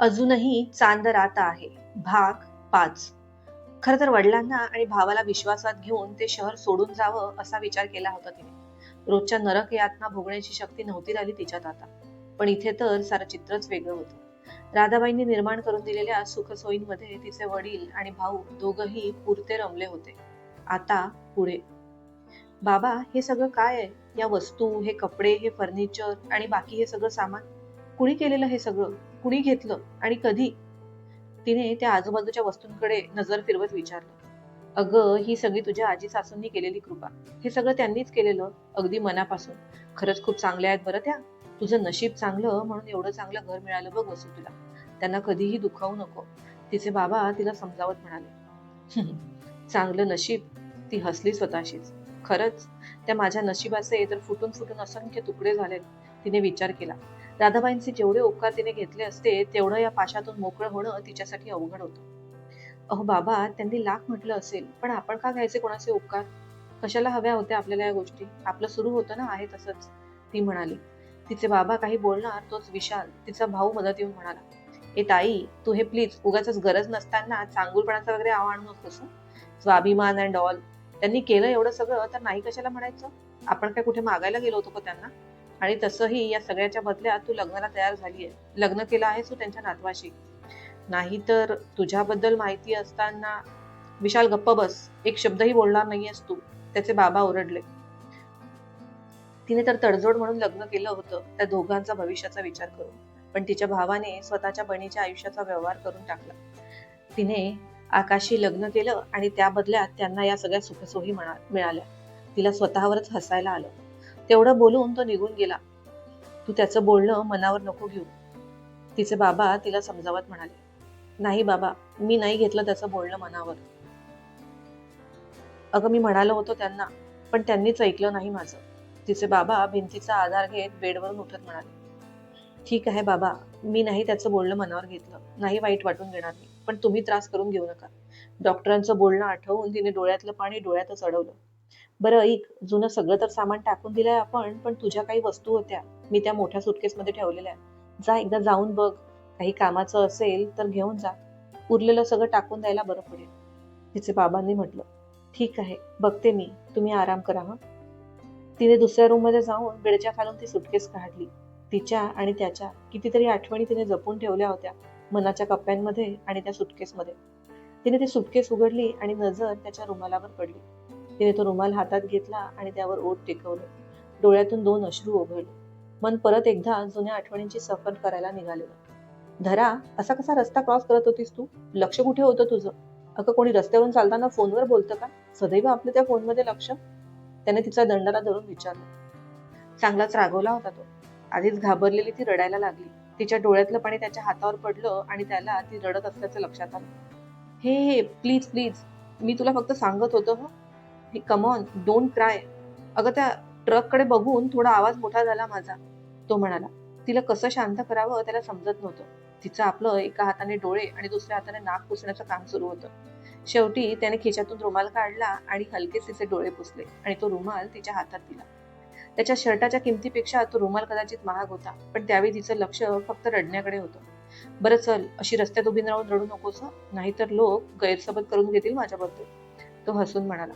अजूनही चांद रात आहे. भाग पाच. खर तर वडिलांना आणि भावाला विश्वासात घेऊन ते शहर सोडून जावं असा विचार केला होता तिने. रोजच्या नरक यातना भोगण्याची शक्ती नव्हती राहिली तिच्यात आता. पण इथे तर सारं चित्रच वेगळं होतं. राधाबाईंनी निर्माण करून दिलेल्या सुखसोयींमध्ये तिचे वडील आणि भाऊ दोघही पुरते रमले होते. आता पुढे. बाबा हे सगळं काय आहे? या वस्तू हे कपडे हे फर्निचर आणि बाकी हे सगळं सामान? कुणी केलेलं हे सगळं? कुणी घेतलं आणि कधी? तिने त्या आजूबाजूच्या वस्तूंकडे नजर फिरवत विचारलं. अगं ही सगळी तुझ्या आजी सासूंनी केलेली कृपा. हे सगळं त्यांनीच केलेलं अगदी मनापासून. खरंच खूप चांगल्या आहेत बरं त्या. तुझं नशीब चांगलं म्हणून एवढं चांगलं घर मिळालं बघ वसू तुला. त्यांना कधीही दुखावू नको. तिचे बाबा तिला समजावत म्हणाले. चांगलं नशीब ती हसली स्वतःशीच. खरंच त्या माझ्या नशिबाचे तर फुटून फुटून असंख्य तुकडे झालेत. तिने विचार केला. राधाबाईंचे जेवढे उपकार तिने घेतले असते तेवढं या पाशातून मोकळं होणं तिच्यासाठी अवघड होतं. अहो बाबा त्यांनी लाख म्हटलं असेल पण आपण का घ्यायचे कोणाचे उपकार? कशाला हव्या होत्या आपल्याला या गोष्टी? आपलं सुरू होतं ना आहे तसंच ती म्हणाली. तिचे बाबा काही बोलणार तोच विशाल तिचा भाऊ मदत येऊन म्हणाला. ए ताई तू हे प्लीज उगाच गरज नसताना चांगुलपणाचं वगैरे आव आणू नकोस स्वाभिमान अँड ऑल त्यांनी केलं एवढं सगळं तर नाही कशाला म्हणायचं? आपण काय कुठे मागायला गेलो होतो का त्यांना? आणि तसंही या सगळ्याच्या बदल्यात तू लग्नाला तयार झाली आहे. लग्न केलं आहेस तू त्यांच्या नातवाशी. नाहीतर तुझ्याबद्दल माहिती असताना विशाल गप्प बस. एक शब्दही बोलणार नाहीयेस तू. त्याचे बाबा ओरडले. तिने तर तडजोड म्हणून लग्न केलं होतं. त्या दोघांचा भविष्याचा विचार करून. पण तिच्या भावाने स्वतःच्या बहिणीच्या आयुष्याचा व्यवहार करून टाकला. तिने आकाशी लग्न केलं आणि त्या बदल्यात त्यांना या सगळ्या सुखसोयी म्हणा मिळाल्या. तिला स्वतःवरच हसायला आलं. तेवढं बोलून तो निघून गेला. तू त्याचं बोलणं मनावर नको घेऊ. तिचे बाबा तिला समजावत म्हणाले नाही बाबा मी नाही घेतलं त्याचं बोलणं मनावर. अगं मी म्हणालो होतो त्यांना पण त्यांनीच ऐकलं नाही माझं. तिचे बाबा भिंतीचा आधार घेत बेडवरून उठत म्हणाले ठीक आहे बाबा मी नाही त्याचं बोलणं मनावर घेतलं. नाही वाईट वाटून घेणार मी पण तुम्ही त्रास करून घेऊ नका. डॉक्टरांचं बोलणं आठवून तिने डोळ्यातलं पाणी डोळ्यातच अडवलं. बरं ऐक जुनं सगळं तर सामान टाकून दिलंय आपण पण तुझ्या काही वस्तू होत्या. मी त्या मोठ्या सुटकेसमध्ये ठेवलेल्या जा एकदा जाऊन बघ. काही कामाचं असेल तर घेऊन जा. उरलेलं सगळं टाकून द्यायला बरं पडेल. तिचे बाबांनी म्हटलं ठीक आहे बघते मी. तुम्ही आराम करा हा. तिने दुसऱ्या रूममध्ये जाऊन बेडच्या खालून ती सुटकेस काढली. तिच्या आणि त्याच्या कितीतरी आठवणी तिने जपून ठेवल्या होत्या मनाच्या कप्प्यांमध्ये आणि त्या सुटकेसमध्ये तिने ती सुटकेस उघडली आणि नजर त्याच्या रुमालावर पडली. तिने तो रुमाल हातात घेतला आणि त्यावर ओठ टेकवलं. डोळ्यातून दोन अश्रू ओघळले. मन परत एकदा जुन्या आठवणींची सफर करायला निघालेलं धरा असा कसा रस्ता क्रॉस करत होतीस तू? लक्ष कुठे होतं तुझं? अगं कोणी रस्त्यावरून चालताना फोनवर बोलतं का? सदैव आपलं त्या फोनमध्ये लक्ष? त्याने तिचा दंडाला धरून विचारलं. चांगलाच रागवला होता तो. आधीच घाबरलेली ती रडायला लागली. तिच्या डोळ्यातलं पाणी त्याच्या हातावर पडलं आणि त्याला ती रडत असल्याचं लक्षात आलं. हे हे प्लीज प्लीज मी तुला फक्त सांगत होतो हो? हे कमॉन डोंट क्राय अगं त्या ट्रककडे बघून थोडा आवाज मोठा झाला माझा. तो म्हणाला तिला कसं शांत करावं त्याला समजत नव्हतं. तिचं आपलं एका हाताने डोळे आणि दुसऱ्या हाताने नाक पुसण्याचं काम सुरू होतं. शेवटी त्याने खिशातून रुमाल काढला आणि हलकेच तिचे डोळे पुसले आणि तो रुमाल तिच्या हातात दिला. त्याच्या शर्टाच्या किमतीपेक्षा तो रुमाल कदाचित महाग होता पण त्यावेळी तिचं लक्ष फक्त रडण्याकडे होतं. बरं चल अशी रस्त्यात उभी राहून रडू नकोस नाहीतर लोक गैरसमज करून घेतील माझ्याबद्दल. तो हसून म्हणाला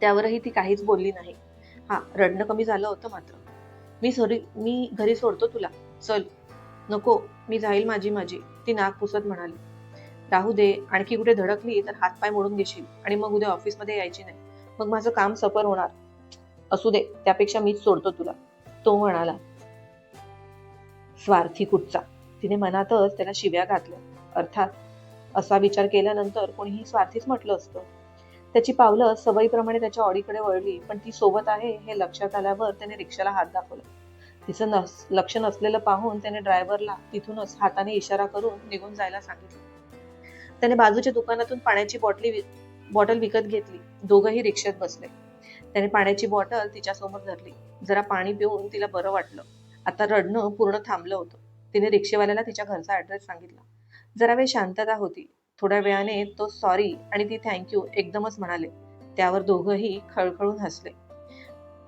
त्यावरही ती काहीच बोलली नाही. हा रडणं कमी झालं होतं मात्र. मी सॉरी मी घरी सोडतो तुला. चल. नको मी जाईल माझी माझी. ती नाक पुसत म्हणाली. राहू दे आणखी कुठे धडकली तर हातपाय मोडून घेशील. आणि मग उद्या ऑफिसमध्ये यायची नाही. मग माझं काम सफर होणार. असू दे त्यापेक्षा मीच सोडतो तुला. तो म्हणाला. स्वार्थी कुठचा? तिने मनातच त्याला शिव्या घातल्या. अर्थात असा विचार केल्यानंतर कोणीही स्वार्थीच म्हटलं असतं. त्याची पावलं सवयीप्रमाणे त्याच्या ऑडीकडे वळली पण ती सोबत आहे हे लक्षात आल्यावर त्याने रिक्षाला हात दाखवला. तिचं नस लक्ष नसलेलं पाहून त्याने ड्रायव्हरला तिथूनच हाताने इशारा करून निघून जायला सांगितलं. त्याने बाजूच्या दुकानातून पाण्याची बॉटली बॉटल विकत घेतली. दोघंही रिक्षेत बसले. त्याने पाण्याची बॉटल तिच्या समोर धरली. जरा पाणी पिऊन तिला बरं वाटलं. आता रडणं पूर्ण थांबलं होतं. तिने रिक्षेवाल्याला तिच्या घरचा ऍड्रेस सांगितला. जरा वेळ शांतता होती. थोड्या वेळाने तो सॉरी आणि ती थँक्यू एकदमच म्हणाले. त्यावर दोघंही खळखळून हसले.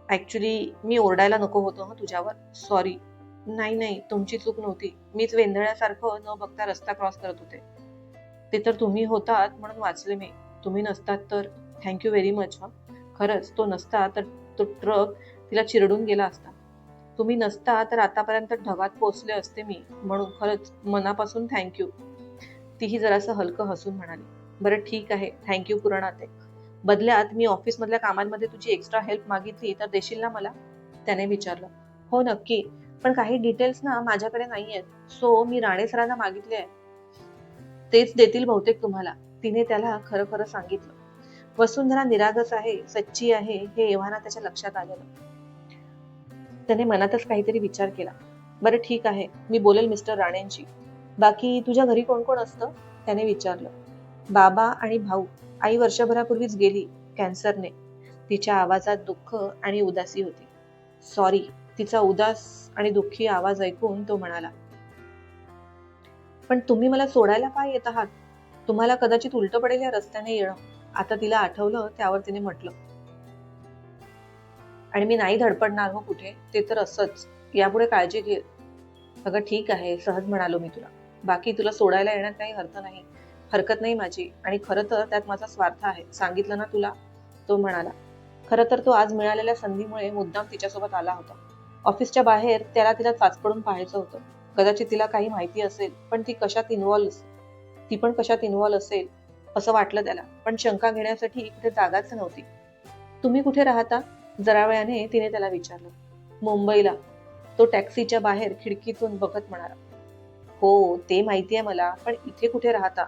ॲक्च्युली मी ओरडायला नको होतो हं तुझ्यावर. सॉरी नाही नाही तुमची चूक नव्हती. मीच वेंधळ्यासारखं न बघता रस्ता क्रॉस करत होते. ते तर तुम्ही होतात म्हणून वाचले मी. तुम्ही नसतात तर थँक्यू व्हेरी मच हा. खरंच तो नसता तर तो ट्रक तिला चिरडून गेला असता. तुम्ही नसता तर आतापर्यंत ढगात पोचले असते मी. म्हणून खरंच मनापासून थँक्यू तीही जरासं हलकं हसून म्हणाली बरं ठीक आहे थँक्यू पुरणाते बदल्यात मी ऑफिसमधल्या कामांमध्ये तुझी एक्स्ट्रा हेल्प मागितली तर देशील ना मला? त्याने विचारलं. हो नक्की. पण काही डिटेल्स ना माझ्याकडे नाही आहेत सो मी राणे सरांना मागितले आहे तेच देतील बहुतेक तुम्हाला. तिने त्याला खरं खरं सांगितलं. वसुंधरा निरागस आहे सच्ची आहे हे एव्हाना त्याच्या लक्षात आलेलं. त्याने मनातच काहीतरी विचार केला. बरं ठीक आहे मी बोलेल मिस्टर राणेंची बाकी तुझ्या घरी कोण कोण असतं? त्याने विचारलं. बाबा आणि भाऊ आई वर्षभरापूर्वीच गेली कॅन्सरने. तिच्या आवाजात दुःख आणि उदासी होती. सॉरी तिचा उदास आणि दुःखी आवाज ऐकून तो म्हणाला पण तुम्ही मला सोडायला काय येत आहात? तुम्हाला कदाचित उलट पडेल या रस्त्याने येणं. आता तिला आठवलं त्यावर तिने म्हटलं आणि मी नाही धडपडणार हो कुठे? ते तर असंच. यापुढे काळजी घे. अगं ठीक आहे सहज म्हणालो मी तुला. बाकी तुला सोडायला येण्यात काही अर्थ नाही हरकत नाही माझी. आणि खरं तर त्यात माझा स्वार्थ आहे. सांगितलं ना तुला? तो म्हणाला. खरं तर तो आज मिळालेल्या संधीमुळे मुद्दाम तिच्यासोबत आला होता. ऑफिसच्या बाहेर त्याला तिला चाचपडून पाहायचं होतं. कदाचित तिला काही माहिती असेल पण ती कशात इन्व्हॉल्व ती पण कशात इन्व्हॉल्व असेल असं वाटलं त्याला. पण शंका घेण्यासाठी कुठे जागाच नव्हती. तुम्ही कुठे राहता? जरा वेळाने तिने त्याला विचारलं. मुंबईला. तो टॅक्सीच्या बाहेर खिडकीतून बघत म्हणाला. हो ते माहिती आहे मला पण इथे कुठे राहता?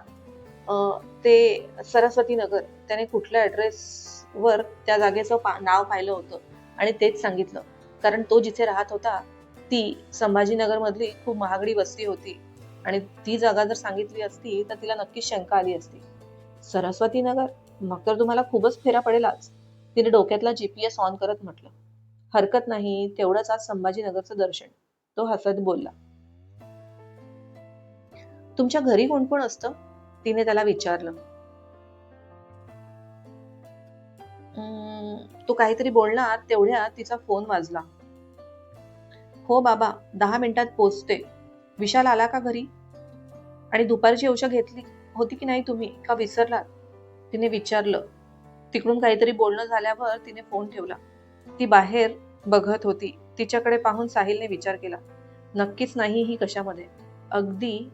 ते सरस्वती नगर त्याने कुठल्या ॲड्रेसवर त्या जागेचं पा- नाव पाहिलं होतं आणि तेच सांगितलं. कारण तो जिथे राहत होता ती संभाजीनगरमधली खूप महागडी वस्ती होती आणि ती जागा जर सांगितली असती तर तिला नक्कीच शंका आली असती. सरस्वती नगर? मग तर तुम्हाला खूपच फेरा पडेलच. तिने डोक्यातला जीपीएस ऑन करत म्हटलं. हरकत नाही तेवढंच आज संभाजीनगरचं दर्शन. तो हसत बोलला. तुमच्या घरी कोण कोण असतं? तिने त्याला विचारलं. तो काहीतरी बोलणार तेवढ्या तिचा फोन वाजला. हो बाबा दहा मिनिटात पोचते. विशाल आला का घरी? आणि दुपारची औषध घेतली होती की नाही तुम्ही? का विसरलात? तिने विचारलं. तिकडून काहीतरी बोलणं झाल्यावर तिने फोन ठेवला. ती बाहेर बघत होती. तिच्याकडे पाहून साहिलने विचार केला. नक्कीच नाही ही कशामध्ये. अगदी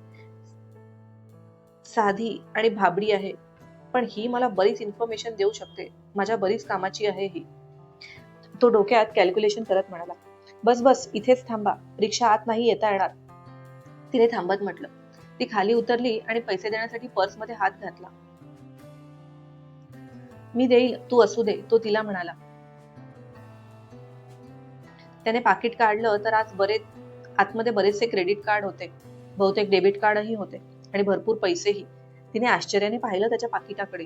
साधी आणि भाबडी आहे. पण ही मला बरीच इन्फॉर्मेशन देऊ शकते. माझ्या बरीच कामाची आहे ही. तो डोक्यात कॅल्क्युलेशन करत म्हणाला बस बस इथेच थांबा. रिक्षा आत नाही येता येणार. तिने थांबत म्हटलं. ती खाली उतरली आणि पैसे देण्यासाठी पर्समध्ये हात घातला. मी देईल तू असू दे तो तिला म्हणाला. त्याने पाकिट काढलं तर आज बरेच आतमध्ये बरेचसे क्रेडिट कार्ड होते. बहुतेक डेबिट कार्डही होते. आणि भरपूर पैसेही. तिने आश्चर्याने पाहिलं त्याच्या पाकिटाकडे.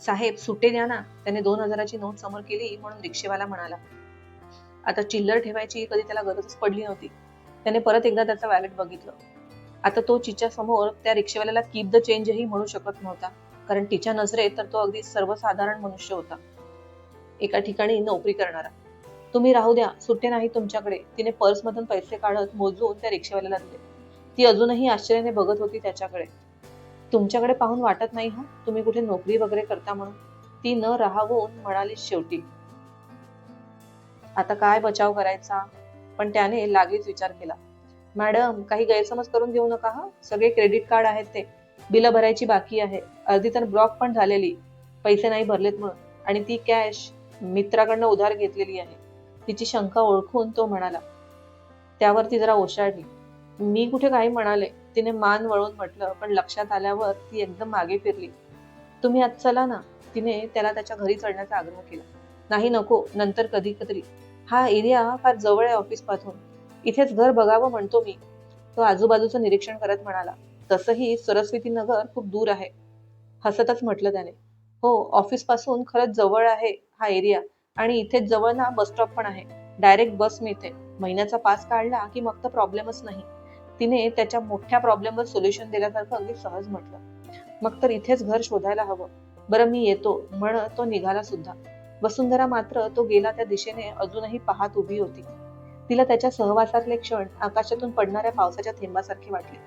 साहेब सुटे द्या ना. त्याने दोन हजाराची नोट समोर केली म्हणून रिक्षेवाला म्हणाला. आता चिल्लर ठेवायची कधी त्याला गरजच पडली नव्हती. त्याने परत एकदा त्याचं वॅलेट बघितलं. आता तो तिच्या समोर त्या रिक्षेवाल्याला कीप द चेंजही म्हणू शकत नव्हता कारण तिच्या नजरेत तर तो अगदी सर्वसाधारण मनुष्य होता. एका ठिकाणी नोकरी करणारा. तुम्ही राहू द्या सुट्टे नाही तुमच्याकडे. तिने पर्स मधून पैसे काढत मोजून त्या रिक्षेवाल्याला दिले. ती अजूनही आश्चर्याने बघत होती त्याच्याकडे. तुमच्याकडे पाहून वाटत नाही हा? तुम्ही कुठे नोकरी वगैरे करता म्हणून? ती न राहावून म्हणाली शेवटी. आता काय बचाव करायचा? पण त्याने लागलीच विचार केला. मॅडम काही गैरसमज करून घेऊ नका हा? सगळे क्रेडिट कार्ड आहेत ते. बिलं भरायची बाकी आहे. अर्धी तर ब्लॉक पण झालेली. पैसे नाही भरलेत म्हणून. आणि ती कॅश मित्राकडनं उधार घेतलेली आहे. तिची शंका ओळखून तो म्हणाला. त्यावर ती जरा ओशाळली. मी कुठे काही म्हणाले तिने मान वळून म्हटलं पण लक्षात आल्यावर ती एकदम मागे फिरली. तुम्ही आज चला ना तिने त्याला त्याच्या घरी चढण्याचा आग्रह केला. नाही नको नंतर कधी कधी. हा एरिया फार जवळ आहे ऑफिसपासून. इथेच घर बघावं म्हणतो मी. तो आजूबाजूचं निरीक्षण करत म्हणाला. तसंही सरस्वती नगर खूप दूर आहे हसतच म्हटलं त्याने. हो ऑफिसपासून खरंच जवळ आहे हा एरिया आणि इथेच जवळ ना बस स्टॉप पण आहे. डायरेक्ट बस मिळते. महिन्याचा पास काढला की मग तर प्रॉब्लेमच नाही. तिने त्याच्या मोठ्या प्रॉब्लेमवर सोल्युशन दिल्यासारखं अगदी सहज म्हटलं. मग तर इथेच घर शोधायला हवं. बरं मी येतो. म्हण तो निघाला सुद्धा. वसुंधरा मात्र तो गेला त्या दिशेने अजूनही पाहत उभी होती. तिला त्याच्या सहवासातले क्षण आकाशातून पडणाऱ्या पावसाच्या थेंबासारखे वाटले.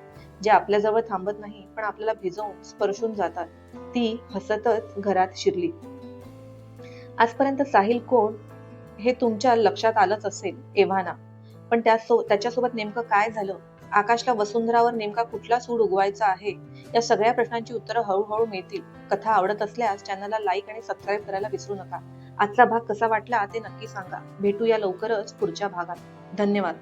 जे आपल्याजवळ थांबत नाही पण आपल्याला भिजवून स्पर्शून जातात. ती हसतच घरात शिरली. आजपर्यंत साहिल कोण हे तुमच्या लक्षात आलंच असेल एव्हाना. पण त्यासो त्याच्यासोबत नेमकं काय झालं? आकाशला वसुंधरावर नेमका कुठला सूड उगवायचा आहे? या सगळ्या प्रश्नांची उत्तरं हळूहळू मिळतील. कथा आवडत असल्यास चॅनलला लाईक आणि सबस्क्राईब करायला विसरू नका. आजचा भाग कसा वाटला ते नक्की सांगा. भेटूया लवकरच पुढच्या भागात. धन्यवाद.